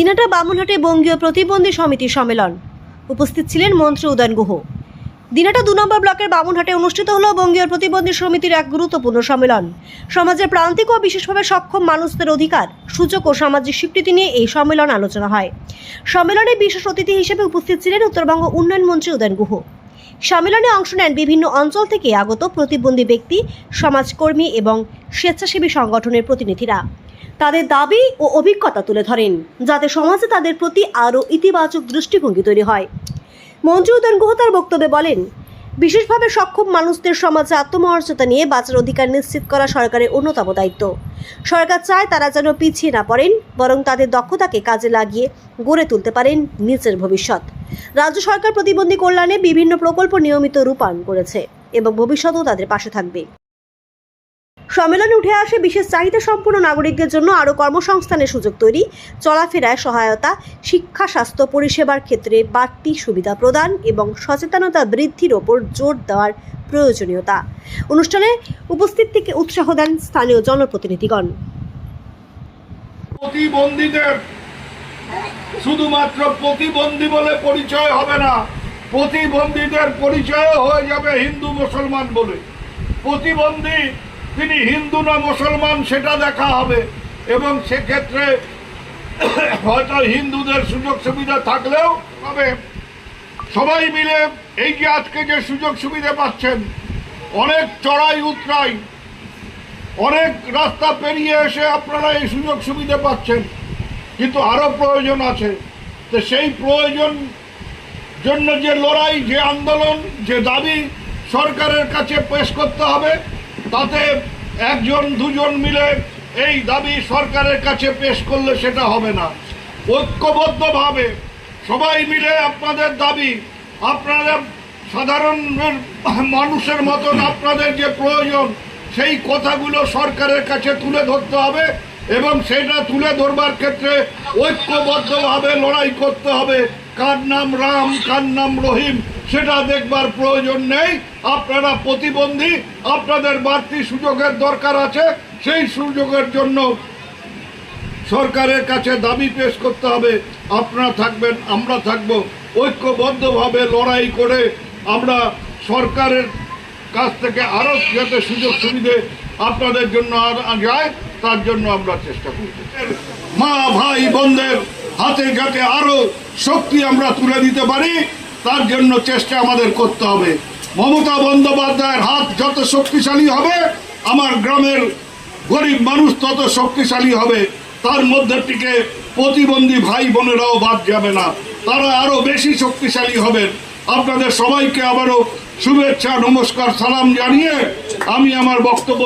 দিনাটা বামুনহাটে বঙ্গীয় প্রতিবন্ধী সমিতির সম্মেলন। উপস্থিত ছিলেন মন্ত্রী উদয়ন গুহ। দিনাটা দু নম্বর ব্লকের বামুনহাটে অনুষ্ঠিত হলো বঙ্গীয় প্রতিবন্ধী সমিতির এক গুরুত্বপূর্ণ সম্মেলন। সমাজের প্রান্তিক ও বিশেষভাবে সক্ষম মানুষদের অধিকার, সুযোগ ও সামাজিক স্বীকৃতি নিয়ে এই সম্মেলন আলোচনা হয়। সম্মেলনে বিশেষ অতিথি হিসেবে উপস্থিত ছিলেন উত্তরবঙ্গ উন্নয়ন মন্ত্রী উদয়ন গুহ। সম্মেলনে অংশ নেন বিভিন্ন অঞ্চল থেকে আগত প্রতিবন্ধী ব্যক্তি, সমাজকর্মী এবং স্বেচ্ছাসেবী সংগঠনের প্রতিনিধিরা। তাদের দাবি ও অভিজ্ঞতা তুলে ধরেন, যাতে সমাজে তাদের প্রতি আরও ইতিবাচক দৃষ্টিভঙ্গি তৈরি হয়। মঞ্জু উদ্যান গুহ তার বক্তব্যে বলেন, বিশেষভাবে সক্ষম মানুষদের সমাজে আত্মমর্যাদা নিয়ে বাঁচার অধিকার নিশ্চিত করা সরকারের অন্যতম দায়িত্ব। সরকার চায় তারা যেন পিছিয়ে না পড়েন, বরং তাদের দক্ষতাকে কাজে লাগিয়ে গড়ে তুলতে পারেন নিজের ভবিষ্যৎ। রাজ্য সরকার প্রতিবন্ধী কল্যাণে বিভিন্ন প্রকল্প নিয়মিত রূপায়ণ করেছে এবং ভবিষ্যতেও তাদের পাশে থাকবে। সম্মেলনে উঠে আসে বিশেষ চাহিদা সম্পন্ন নাগরিকদের জন্য আরও কর্মসংস্থানের সুযোগ তৈরি, চলাফেরায় সহায়তা, শিক্ষা, স্বাস্থ্য পরিষেবার ক্ষেত্রে বাড়তি সুবিধা প্রদান এবং সচেতনতা বৃদ্ধির ওপর জোর দেওয়ার প্রয়োজনীয়তা। অনুষ্ঠানে উপস্থিত থেকে উৎসাহ দেন স্থানীয় জনপ্রতিনিধিগণ। প্রতিবন্ধীদের শুধুমাত্র প্রতিবন্ধী বলে পরিচয় হবে না, প্রতিবন্ধীদের পরিচয় হয়ে যাবে হিন্দু মুসলমান বলে। প্রতিবন্ধী তিনি হিন্দু না মুসলমান, সেটা দেখা হবে। এবং সেক্ষেত্রে হয়তো হিন্দুদের সুযোগ সুবিধা থাকলেও, তবে সবাই মিলে এই যে আজকে যে সুযোগ সুবিধা পাচ্ছেন, অনেক চড়াই উতরাই, অনেক রাস্তা পেরিয়ে এসে আপনারা এই সুযোগ সুবিধা পাচ্ছেন, কিন্তু আরও প্রয়োজন আছে। তো সেই প্রয়োজন জন্য যে লড়াই, যে আন্দোলন, যে দাবি সরকারের কাছে পেশ করতে হবে, তাতে একজন দুজন মিলে এই দাবি সরকারের কাছে পেশ করলে সেটা হবে না। ঐক্যবদ্ধভাবে সবাই মিলে আপনাদের দাবি আপনারা সাধারণ মানুষের মতন আপনাদের যে প্রয়োজন, সেই কথাগুলো সরকারের কাছে তুলে ধরতে হবে এবং সেটা তুলে ধরবার ক্ষেত্রে ঐক্যবদ্ধভাবে লড়াই করতে হবে। কার নাম রাম, কার নাম রহিম সেটা দেখবার প্রয়োজন নেই। আপনারা প্রতিবন্ধী, আপনাদের বাড়তি সুযোগের দরকার আছে, সেই সুযোগের জন্য সরকারের কাছে দাবি পেশ করতে হবে। আপনারা থাকবেন, আমরা থাকব। ঐক্যবদ্ধভাবে লড়াই করে আমরা সরকারের কাছ থেকে আরও যাতে সুযোগ সুবিধে আপনাদের জন্য আর যায়, তার জন্য আমরা চেষ্টা করব। মা, ভাই, বোনদের হাতে যাতে আরও শক্তি আমরা তুলে দিতে পারি। তার জন্য চেষ্টা আমাদের করতে হবে। মমতা বন্দ্যোপাধ্যায়ের হাত যত শক্তিশালী হবে, আমার গ্রামের গরিব মানুষ তত শক্তিশালী হবে। তার মধ্যে থেকে প্রতিবন্ধী ভাই বোনেরাও বাদ যাবে না। তারা আরও বেশি শক্তিশালী হবেন। আপনাদের সবাইকে আবারও শুভেচ্ছা, নমস্কার, সালাম জানিয়ে আমি আমার বক্তব্য